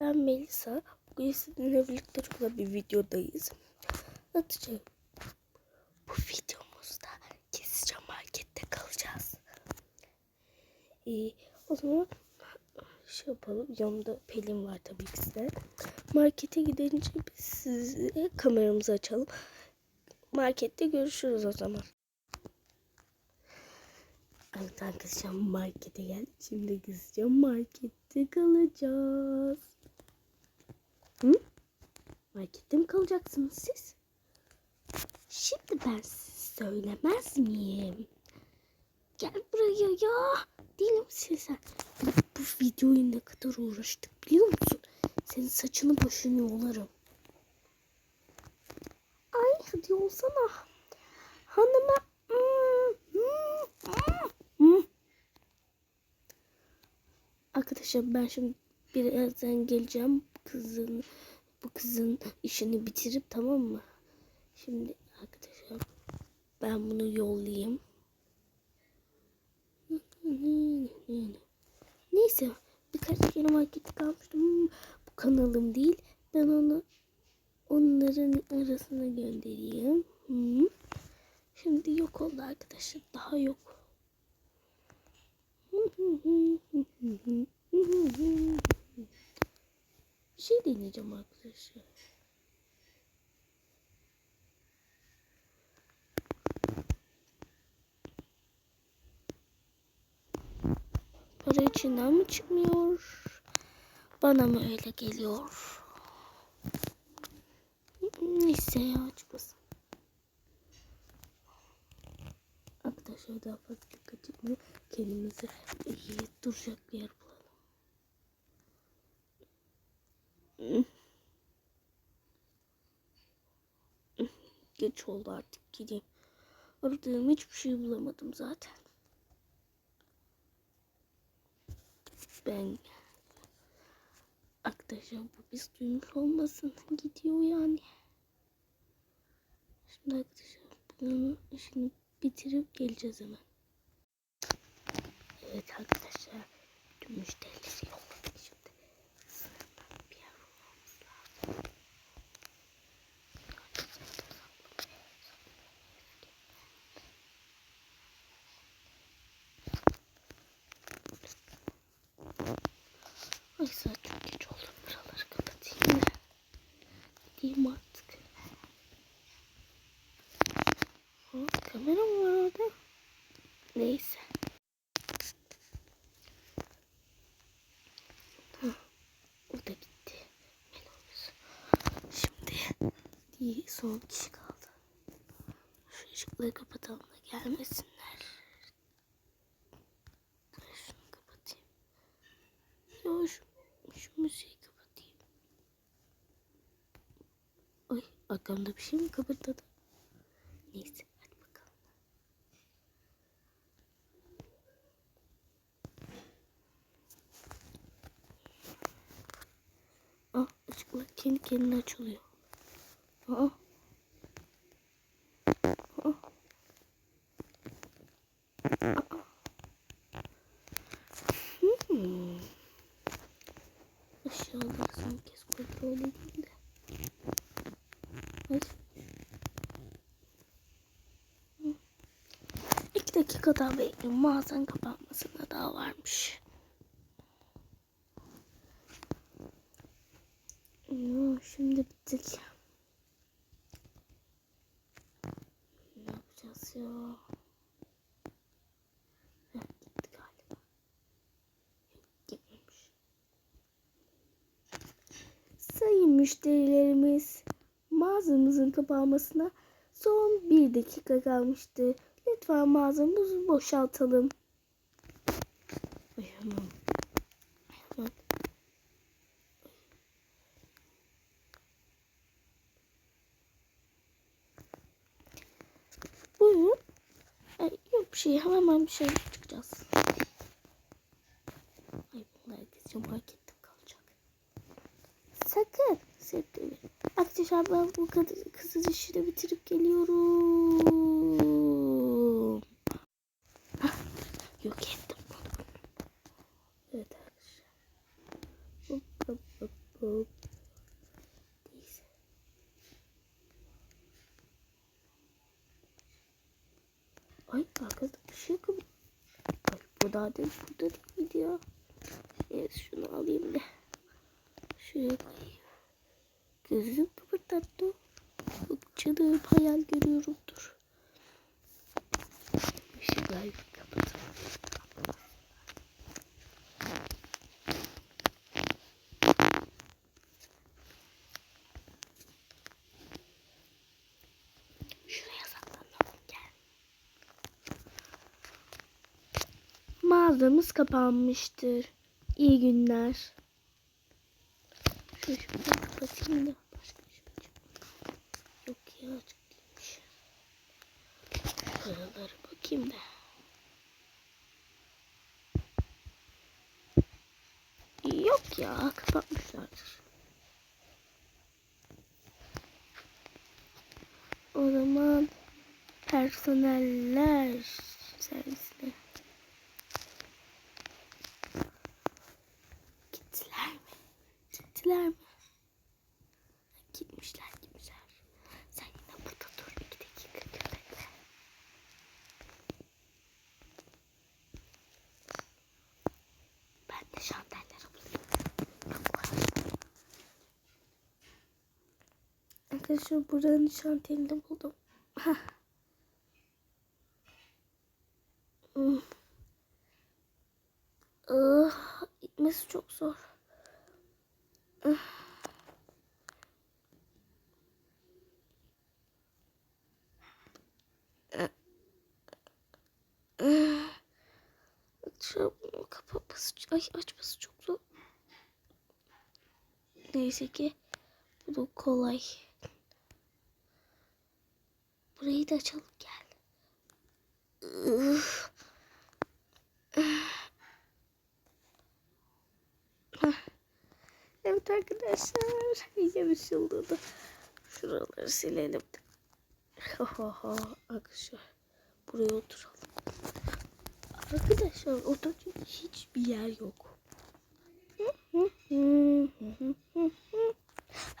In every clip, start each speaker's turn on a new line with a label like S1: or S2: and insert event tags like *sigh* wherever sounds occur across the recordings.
S1: Ben Melisa. Bugün sizinle birlikte çok güzel bir videodayız. Atacağım. Bu videomuzda gizlice markette kalacağız. Ee, o zaman şey yapalım. Yanımda Pelin var tabii ki de. Markete gidince biz size kameramızı açalım. Markette görüşürüz o zaman. Evet arkadaşlar markete geldik. Şimdi gizlice markette kalacağız. Hı? Markette mi kalacaksınız siz? Şimdi ben söylemez miyim? Gel buraya ya. Değilim size. Bu, bu videoyu ne kadar uğraştık biliyor musun? Senin saçını başını yolarım. Ay hadi olsana. Hanıma. Hmm, hmm, hmm. Arkadaşlar ben şimdi birazdan geleceğim. Kızın bu kızın işini bitirip tamam mı? Şimdi arkadaşlar ben bunu yollayayım. Neyse birkaç kere markette kalmıştım. Bu kanalım değil. Ben onu onların arasına göndereyim. Şimdi yok oldu arkadaşlar. Daha yok. Bir şey deneyeceğim arkadaşlar. Para içinden mi çıkmıyor? Bana mı öyle geliyor? Neyse ya çıkmasın. Arkadaşlar daha fazla dikkat çekmiyor. Kendimize iyi duracak bir yer bulalım. Geç oldu artık gideyim. Aradığım hiçbir şey bulamadım zaten. Ben arkadaşlar bu biz duymuş olmasın. Gidiyor yani. Şimdi arkadaşlar bunun işini bitirip geleceğiz hemen. Evet arkadaşlar tüm müşterileri yolladık 10 kişi kaldı. Şu ışıkları kapatalım da gelmesinler. Şunu kapatayım. Yo, şu, şu müziği kapatayım. Ay arkamda bir şey mi kapatladı? Neyse. Aa, ah, ışıklar kendi kendine açılıyor. Aa. Hmm. Aşağıları son kez kontrol edeyim de. Ay. İki dakika daha bekliyorum. Mağazanın kapanmasına daha varmış. Ya, şimdi bittik. Ne yapacağız ya? Heh, gitti galiba. Yok gitmemiş. Sayın müşterilerimiz, mağazamızın kapanmasına son bir dakika kalmıştı. Lütfen mağazamızı boşaltalım. Ay. Buyurun. Ay, yok bir şey. Hemen bir şey çıkacağız. Ay bunlar gizlice markette kalacak. Sakın. Sevdiğimi. Arkadaşlar ben bu kadın kızın işini bitirip geliyorum. Hah, yok ettim onu. Evet arkadaşlar. Hop, hop, hop, Hop. Ay arkada bir şey yok. Ay, bu daha değil, burada değil miydi ya? Evet şunu alayım da. Şuraya koyayım. Gözüm kıpırdattı. Canım hayal görüyorumdur. Işıkları kapatalım. Şuraya saklanalım gel. Mağazamız kapanmıştır. İyi günler. Şunu kapatayım da başka bir şey. Yok ya açık değilmiş. Paralara bakayım da. Yok ya kapatmışlardır. O zaman personeller servisine. Gittiler mi? Gittiler mi? Gitmişler gitmişler. Sen yine burada dur iki dakika köpekle. Ben de şanteller alayım. Arkadaşlar buranın şantelini buldum. Hah. Hmm. Ah, gitmesi çok zor. Ah. Ah. Şu kapatması, ay açması çok zor. Neyse ki bu da kolay. Burayı da açalım gel. Evet arkadaşlar. İyice bir şıldıdı. Şuraları silelim. Ha ha ha. Arkadaşlar. Buraya oturalım. Arkadaşlar orada hiçbir yer yok.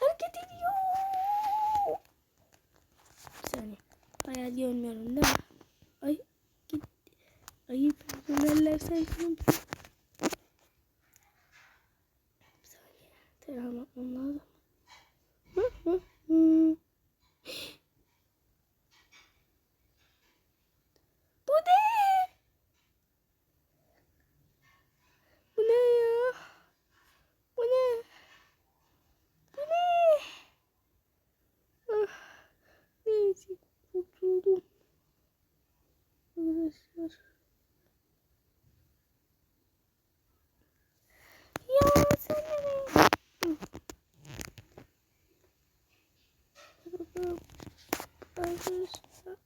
S1: Hareket ediyor. Bir saniye. Hayal görmüyorum değil mi? Ay git. Ay personeller sensin. Bir saniye. Atmam lazım. Hı hı hı. Bu ne? Bu ne ya? Bu ne? Bu ne? Ah, neyse kurtuldum. Arkadaşlar. Ya sen nereye? Hı. Bakalım. Arkadaşlar.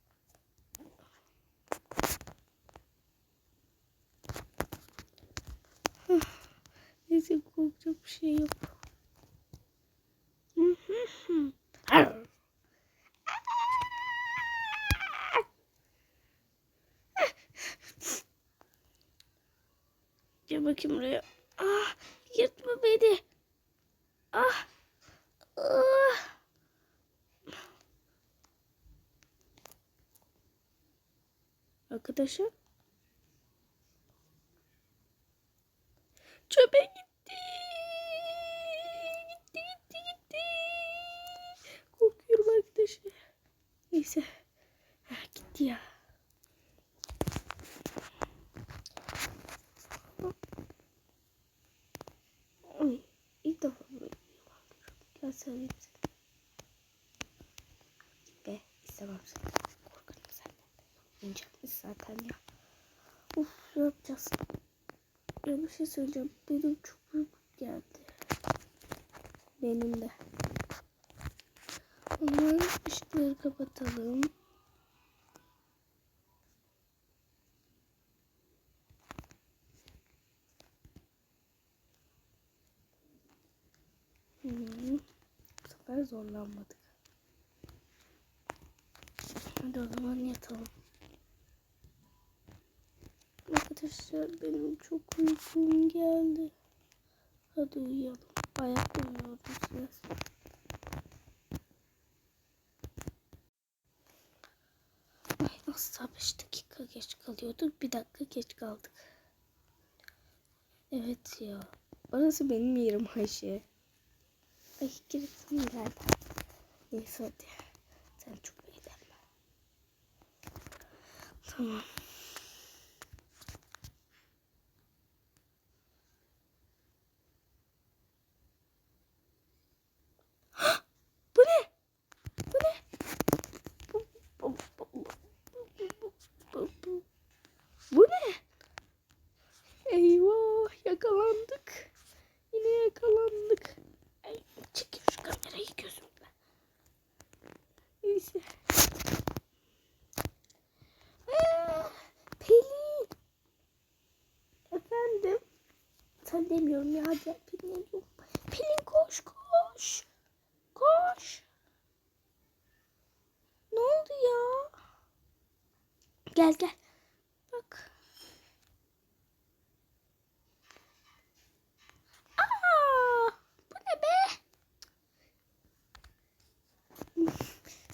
S1: Neyse korkacak bir şey yok. Hı hı hı. Arr. Gel bakayım buraya. Ah, yırtma beni. Ah. Ah. Arkadaşlar. Çöpe gitti. Gitti gitti gitti. Korkuyorum arkadaşlar. Neyse. Ha, gitti ya. Ay, ilk defa böyle bir yılan görüyorum. Gel söyleyeyim sana. Git be. istemem seni. Korkarım senden. İnecekmiş zaten ya. Uf ne yapacağız? Ya bir şey söyleyeceğim. Benim çok uykum geldi. Benim de. O zaman ışıkları kapatalım. Sefer zorlanmadık. Hadi o zaman yatalım. Arkadaşlar benim çok uykum geldi. Hadi uyuyalım. Ayak uyuyoruz biraz. Ay nasıl 5 dakika geç kalıyorduk. Bir dakika geç kaldık. Evet ya. Orası benim yerim Ayşe. Ay giresim geldi. Neyse hadi. Sen çok eğlenme. Tamam.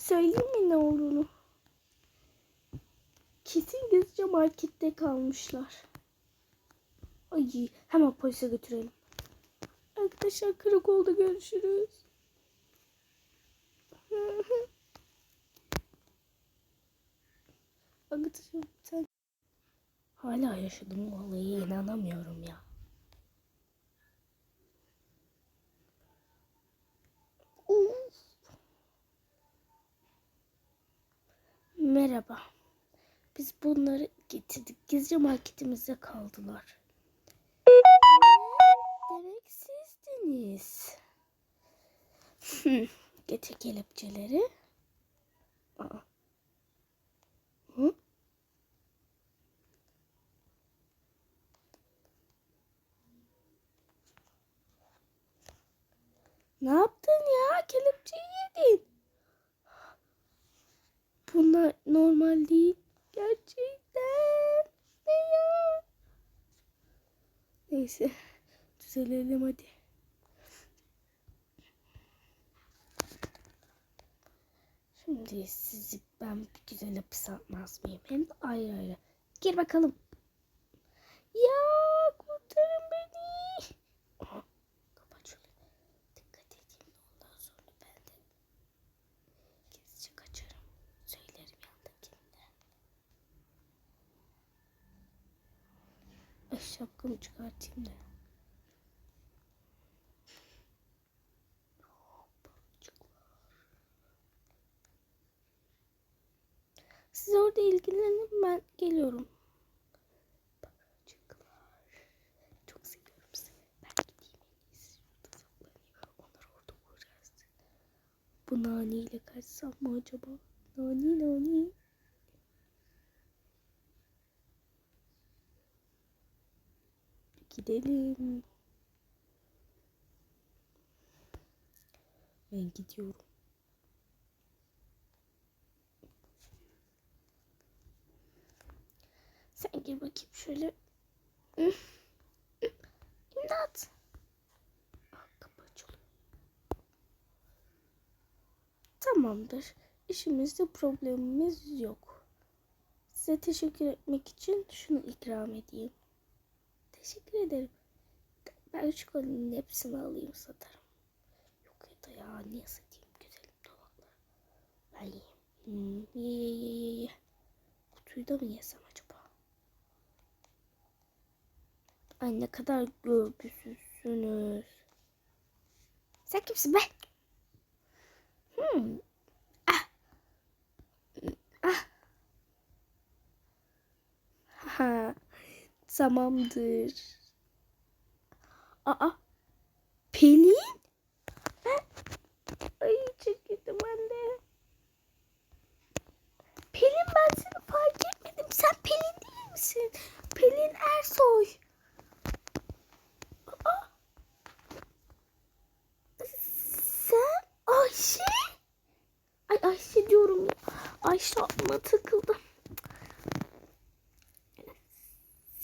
S1: Söyleyeyim mi ne olduğunu? Kesin gizlice markette kalmışlar. Ay hemen polise götürelim. Arkadaşlar karakolda görüşürüz. *laughs* Arkadaşlar sen hala yaşadım vallahi inanamıyorum ya. Merhaba. Biz bunları getirdik. Gizli marketimizde kaldılar. Demek sizdiniz. Hı, Getir kelepçeleri. Aa. Hı? Ne yaptın ya? Kelepçeyi yedin. Bunlar normal değil. Gerçekten. Ne ya? Neyse. Düzelelim hadi. Şimdi sizi ben bir güzel hapise atmaz mıyım? Hem de ayrı ayrı. Gir bakalım. Ya kurtarın beni. Aha, kapat şöyle. Dikkat edeyim de ondan sonra ben de gizlice kaçarım. Söylerim yandakine. Ay şapkamı çıkartayım da. Siz orada ilgilenin ben geliyorum. Çok seviyorum sizi. Ben gideyim. Şurada saklanayım. Onlar orada uğraşsın. Bu nani ile kaçsam mı acaba? Nani nani. Gidelim. Ben gidiyorum. Sen gir bakayım şöyle. İmdat. Kapı. Tamamdır. İşimizde problemimiz yok. Size teşekkür etmek için şunu ikram edeyim. Teşekkür ederim. Ben şu kolinin hepsini alayım satarım. Yok ya da ya niye satayım güzelim dolapları. Ben yiyeyim. Hmm, ye ye ye ye ye. Kutuyu da mı yesem acaba? Ay ne kadar görgüsüzsünüz. Sen kimsin be? Hmm. Ah. Ah. Ha. Tamamdır. Aa. Pelin? Ha? Ay çekildim anne. Pelin ben seni fark etmedim. Sen Pelin değil misin? Pelin Ersoy. Aa. Sen Ayşe? Ay Ayşe diyorum ya. Ayşe aklıma takıldı.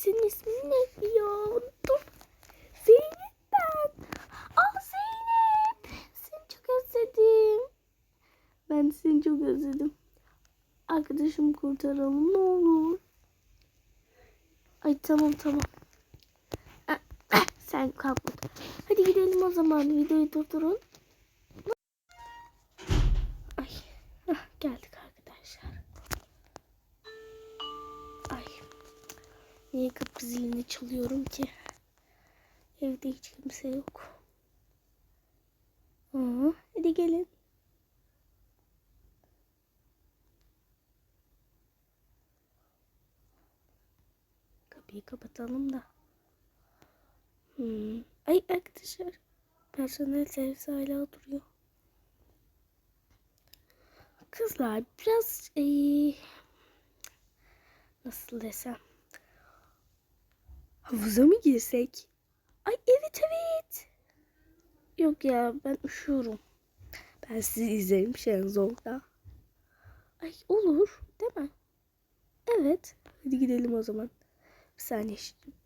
S1: Senin ismin ne ya? Unuttum. Zeynep ben. Aa Zeynep. Seni çok özledim. Ben seni çok özledim. Arkadaşımı kurtaralım ne olur. Ay tamam tamam. Ah, ah, Sen kalk. Hadi gidelim o zaman. Videoyu durdurun. Ay. ah, geldik arkadaşlar. Ay. Niye kapı zilini çalıyorum ki? Evde hiç kimse yok. Aa, hadi gelin. Kapıyı kapatalım da. Hmm. Ay arkadaşlar. Personel servis hala duruyor. Kızlar biraz eee, nasıl desem havuza mı girsek? Ay evet evet. Yok ya ben üşüyorum. Ben sizi izlerim Şenzong'da. Ay olur değil mi? Evet. Hadi gidelim o zaman. Bir saniye şimdi.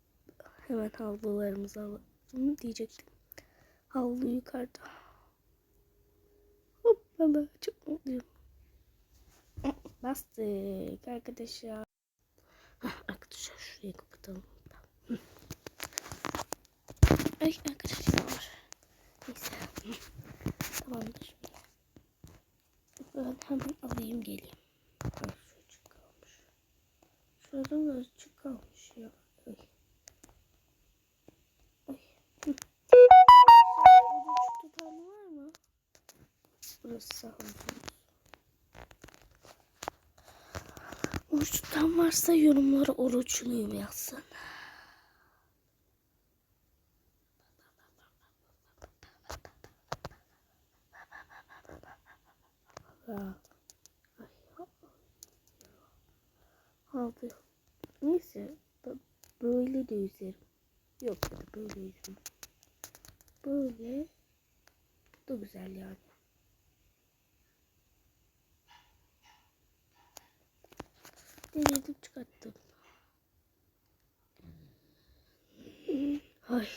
S1: Hemen havlularımızı alalım diyecektim. Havlu yukarıda. Hoppala çok mutluyum. Bastık arkadaşlar. Arkadaşlar şurayı kapatalım. Ay arkadaşlar. Neyse. Tamamdır. Ben hemen alayım geleyim. Ay, şu açık kalmış. Şurada da açık kalmış ya. Ay. Ay. Var mı? Burası sağ olsun. Oruç tutan varsa yorumlara oruçluyum yazsın. Ya. Ay, Aldı. Neyse. Böyle de yüzerim. Yok ya böyle yüzüm. Böyle. Da güzel yani. Denedim çıkarttım. Ay.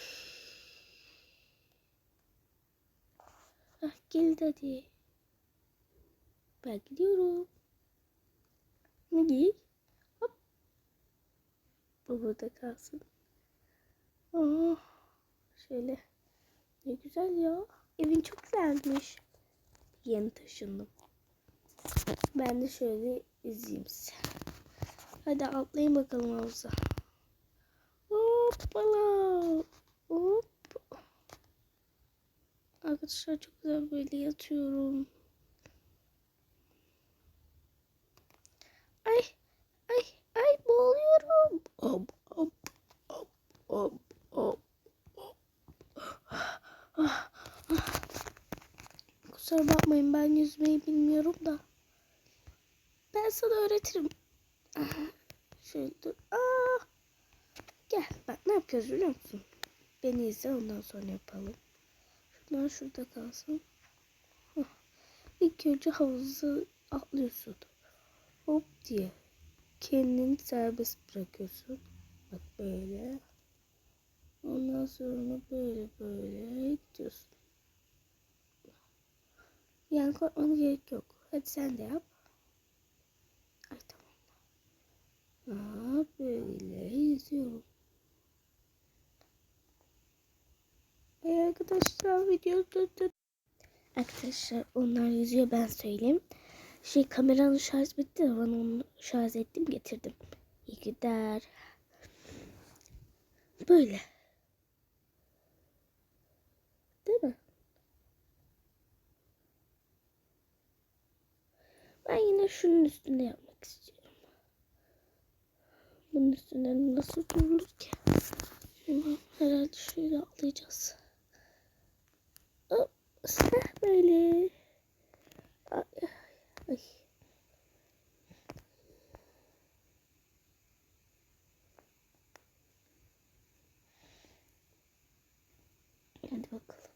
S1: Ah gel hadi. Ben gidiyorum. Ne giy? Bu burada kalsın. Aa, şöyle. Ne güzel ya. Evin çok güzelmiş. Yeni taşındım. Ben de şöyle izleyeyim size. Hadi atlayın bakalım havuza. Hoppala. Hop. Arkadaşlar çok güzel böyle yatıyorum. Ay, ay, boğuluyorum. Hop, hop, hop, hop, hop. Kusura bakmayın ben yüzmeyi bilmiyorum da. Ben sana öğretirim. Şöyle dur. Aa! Gel bak ne yapıyoruz biliyor musun? Beni izle ondan sonra yapalım. Şunlar şurada kalsın. Hah. İlk önce havuzu atlıyorsun. Hop diye. Kendini serbest bırakıyorsun. Bak böyle. Ondan sonra böyle böyle gidiyorsun. Yani korkmana gerek yok. Hadi sen de yap. Ay tamam. Aa, böyle yüzüyorum. Ay arkadaşlar video durdu. Arkadaşlar onlar yüzüyor ben söyleyeyim. Şey kameranın şarj bitti ben onu şarj ettim getirdim. İyi gider. Böyle. Değil mi? Ben yine şunun üstünde yapmak istiyorum. Bunun üstünden nasıl durulur ki? Herhalde şöyle atlayacağız. Hop, böyle. Ay, ay. Hadi bakalım.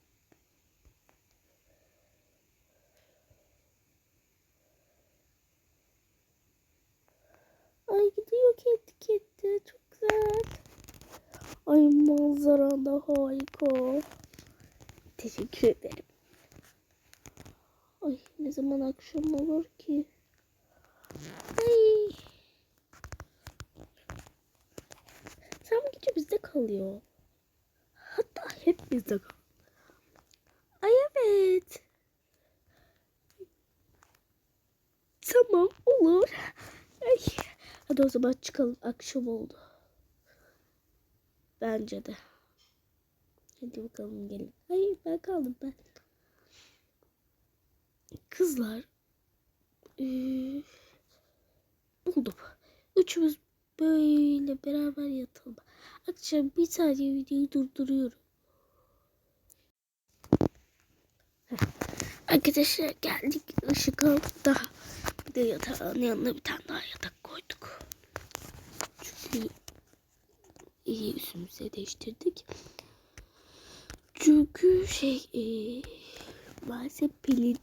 S1: Ay gidiyor kedi kedi. Çok güzel. Ay manzara da harika. Teşekkür ederim. Ay ne zaman akşam olur ki? Ay. bizde kalıyor. Hatta hep bizde kalıyor. Ay evet. Tamam olur. Ay. Hadi o zaman çıkalım. Akşam oldu. Bence de. Hadi bakalım gelin. Hayır ben kaldım ben. Kızlar. Ee, buldum. Üçümüz böyle beraber yatalım. Akşam bir saniye videoyu durduruyorum. Arkadaşlar geldik. Aldı daha. Bir de yatağın yanına bir tane daha yatak koyduk. Çünkü iyi üstümüze değiştirdik. Çünkü şey e, maalesef Pelin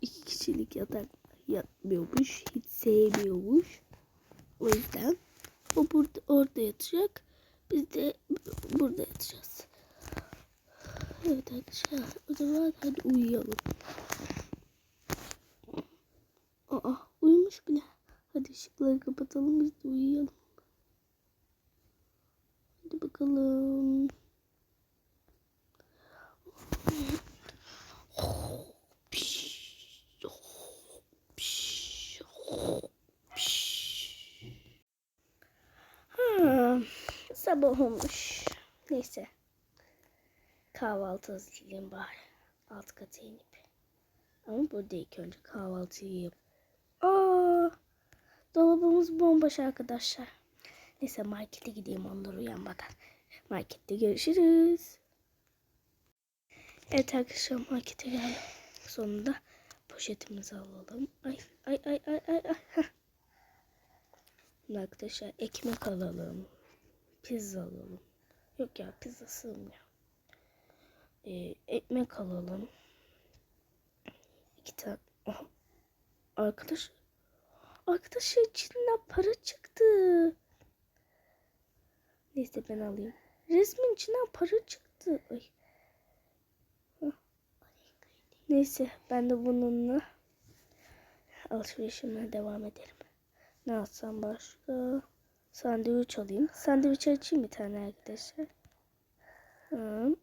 S1: iki kişilik yatak yatmıyormuş. Hiç sevmiyormuş. O yüzden o burada orada yatacak. Biz de burada yatacağız. Evet arkadaşlar o zaman hadi uyuyalım. Aa uyumuş bile. Hadi ışıkları kapatalım biz de uyuyalım. Hadi bakalım. Sabah olmuş. Neyse. Kahvaltı hazırlayayım bari. Alt kata inip. Ama burada ilk önce kahvaltıyı yap. Aa, dolabımız bomboş arkadaşlar. Neyse markete gideyim onlar uyanmadan. Markette görüşürüz. Evet arkadaşlar markete geldim. Sonunda poşetimizi alalım. Ay ay ay ay ay. ay. arkadaşlar ekmek alalım. Pizza alalım. Yok ya pizza sığmıyor. Ee, ekmek alalım. İki tane. Aha. Arkadaş. Arkadaşlar içinden para çıktı. Neyse ben alayım. Resmin içinden para çıktı. Ay. Neyse ben de bununla alışverişime devam ederim. Ne alsam başka? Sandviç alayım. Sandviç açayım bir tane arkadaşlar. Hı.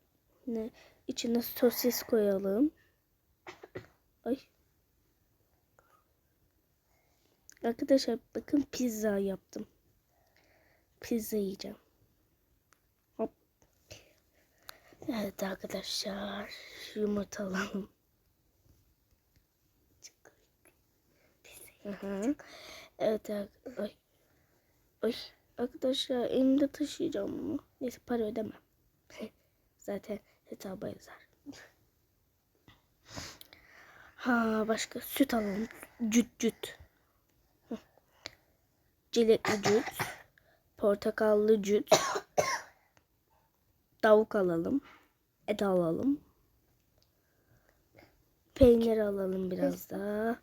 S1: Ne? İçine sosis koyalım. Ay. Arkadaşlar bakın pizza yaptım. Pizza yiyeceğim. Hop. Evet arkadaşlar. Yumurta alalım. Hı hı. Evet ar- ay. Arkadaşlar elimde taşıyacağım bunu. Neyse para ödemem. *laughs* Zaten hesaba yazar. Ha başka süt alalım. Cüt cüt. Hı. Çilekli cüt. Portakallı cüt. Tavuk alalım. Et alalım. Peynir alalım biraz daha.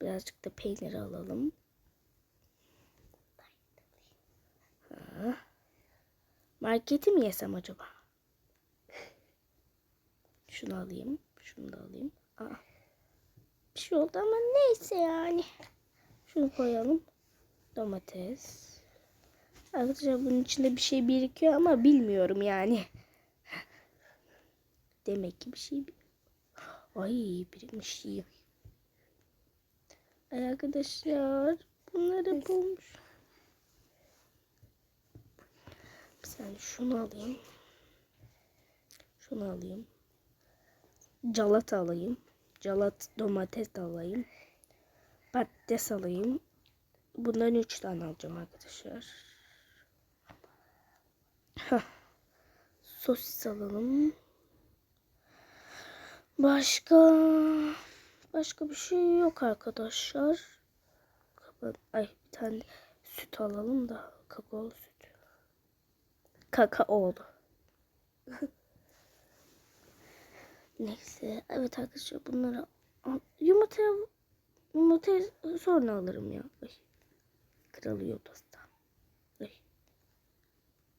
S1: Birazcık da peynir alalım. Marketi mi yesem acaba? Şunu alayım. Şunu da alayım. Aa. Bir şey oldu ama neyse yani. Şunu koyalım. Domates. Arkadaşlar bunun içinde bir şey birikiyor ama bilmiyorum yani. Demek ki bir şey. Ay birikmiş iyi. Ay arkadaşlar bunları bulmuş. Saniye şunu alayım. Şunu alayım. Calat alayım. Calat domates alayım. Patates alayım. Bundan üç tane alacağım arkadaşlar. Sosis alalım. Başka başka bir şey yok arkadaşlar. Ay bir tane süt alalım da kakao süt. Kakaolu. *laughs* Neyse. Evet arkadaşlar bunları al. Yumurta yumurta sonra alırım ya. Ay. Kırılıyor pasta. Ay.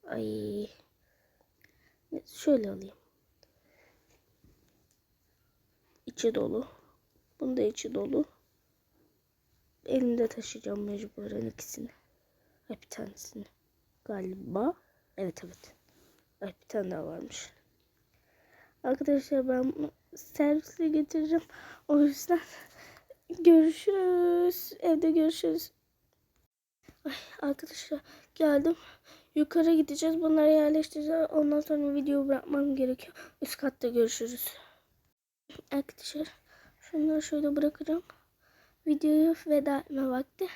S1: Ay. Şöyle alayım. İçi dolu. Bunda içi dolu. Elimde taşıyacağım mecburen ikisini. Bir tanesini. Galiba. Evet evet. Ay bir tane daha varmış. Arkadaşlar ben servisle getireceğim. O yüzden *laughs* görüşürüz. Evde görüşürüz. Ay, arkadaşlar geldim. Yukarı gideceğiz. Bunları yerleştireceğiz. Ondan sonra video bırakmam gerekiyor. Üst katta görüşürüz. Arkadaşlar şunları şöyle bırakacağım. Videoyu veda etme vakti.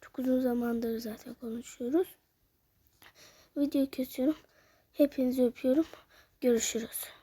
S1: Çok uzun zamandır zaten konuşuyoruz. Videoyu kesiyorum. Hepinizi öpüyorum. Görüşürüz.